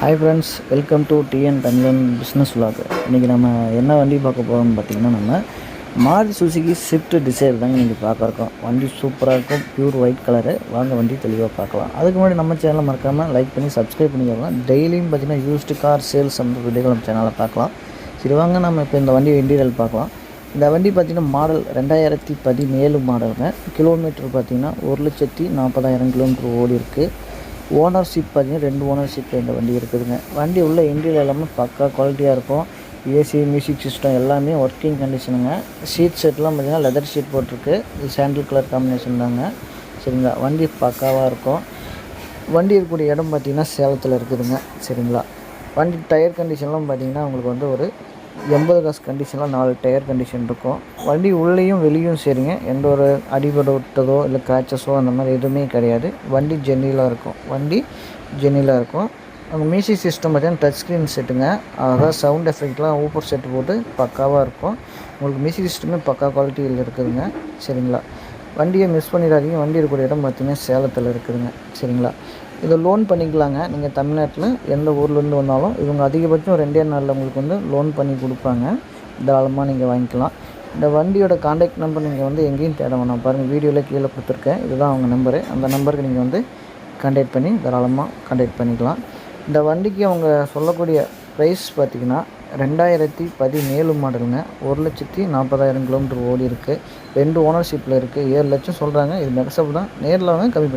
Hi friends welcome to TN Tamilan business vlog. இன்றைக்கி நம்ம என்ன வண்டி பார்க்க போகிறோம்னு பார்த்தீங்கன்னா நம்ம மாருதி சுசுகி ஸ்விஃப்ட் டிசைர் தாங்க இன்றைக்கி பார்க்க இருக்கோம். வண்டி சூப்பராக இருக்கும் ப்யூர் ஒயிட் கலரு வாங்க வண்டி தெளிவாக பார்க்கலாம். அதுக்கு முன்னாடி நம்ம சேனலை மறக்காமல் லைக் பண்ணி சப்ஸ்கிரைப் பண்ணிக்கலாம் டெய்லியும் பார்த்தீங்கன்னா யூஸ்டு கார் சேல்ஸ் அந்த வீடியோகள் நம்ம சேனலில் பார்க்கலாம். சரி வாங்க நம்ம இப்போ இந்த வண்டி இன்டீரியல் பார்க்கலாம். இந்த வண்டி பார்த்திங்கன்னா மாடல் ரெண்டாயிரத்தி பதினேழு மாடலுங்க கிலோமீட்டர் பார்த்திங்கன்னா ஒரு லட்சத்தி நாற்பதாயிரம் கிலோமீட்டர் ஓடி இருக்குது ஓனர்ஷிப் பார்த்தீங்கன்னா ரெண்டு ஓனர்ஷிப் இந்த வண்டி இருக்குதுங்க. வண்டி உள்ள இன்டீரியர் எல்லாமே பக்கா குவாலிட்டியாக இருக்கும். ஏசி மியூசிக் சிஸ்டம் எல்லாமே ஒர்க்கிங் கண்டிஷனுங்க ஷீட் செட்லாம் பார்த்தீங்கன்னா லெதர் ஷீட் போட்டிருக்கு. இது சாண்டில் கலர் காம்பினேஷன் தாங்க. சரிங்களா? வண்டி பக்காவாக இருக்கும். வண்டி இருக்கக்கூடிய இடம் பார்த்தீங்கன்னா சேலத்தில் இருக்குதுங்க. சரிங்களா? வண்டி டயர் கண்டிஷன்லாம் பார்த்தீங்கன்னா உங்களுக்கு வந்து ஒரு எண்பது காசு கண்டிஷனில் நாலு டயர் கண்டிஷன் இருக்கும். வண்டி உள்ளேயும் வெளியும் சரிங்க. எந்த ஒரு அடிபட விட்டதோ இல்லை கிராச்சஸோ அந்த மாதிரி எதுவுமே கிடையாது. வண்டி ஜென்னிலாக இருக்கும். வண்டி ஜென்னிலாக இருக்கும். அந்த மியூசிக் சிஸ்டம் பார்த்தீங்கன்னா டச் ஸ்க்ரீன் செட்டுங்க அதாவது சவுண்ட் எஃபெக்ட்லாம் ஊப்பர் செட்டு போட்டு பக்காவாக இருக்கும். உங்களுக்கு மியூசிக் சிஸ்டமே பக்கா குவாலிட்டியில் இருக்குதுங்க. சரிங்களா? வண்டியை மிஸ் பண்ணிடாதீங்க. வண்டி இருக்கக்கூடிய இடம் பார்த்தீங்கன்னா சேலத்தில் இருக்குதுங்க. சரிங்களா? இதை லோன் பண்ணிக்கலாங்க. நீங்கள் தமிழ்நாட்டில் எந்த ஊர்லேருந்து வந்தாலும் இவங்க அதிகபட்சம் ரெண்டே நாளில் உங்களுக்கு வந்து லோன் பண்ணி கொடுப்பாங்க. தாராளமாக நீங்கள் வாங்கிக்கலாம். இந்த வண்டியோட காண்டாக்ட் நம்பர் நீங்கள் வந்து எங்கேயும் தேட வேணாம். பாருங்கள் வீடியோவில் கீழே கொடுத்துருக்கேன். இதுதான் அவங்க நம்பரு அந்த நம்பருக்கு நீங்கள் வந்து கான்டாக்ட் பண்ணி தாராளமாக கான்டாக்ட் பண்ணிக்கலாம். இந்த வண்டிக்கு அவங்க சொல்லக்கூடிய ப்ரைஸ் பார்த்திங்கன்னா ரெண்டாயிரத்தி பதினேழு மாடலுங்க. ஒரு லட்சத்தி நாற்பதாயிரம் கிலோமீட்டர் ஓடி இருக்குது ரெண்டு ஓனர்ஷிப்பில் இருக்குது ஏழு லட்சம் சொல்கிறாங்க இது மெக்ஸப் தான். நேரில் வாங்க கம்மி பண்ணி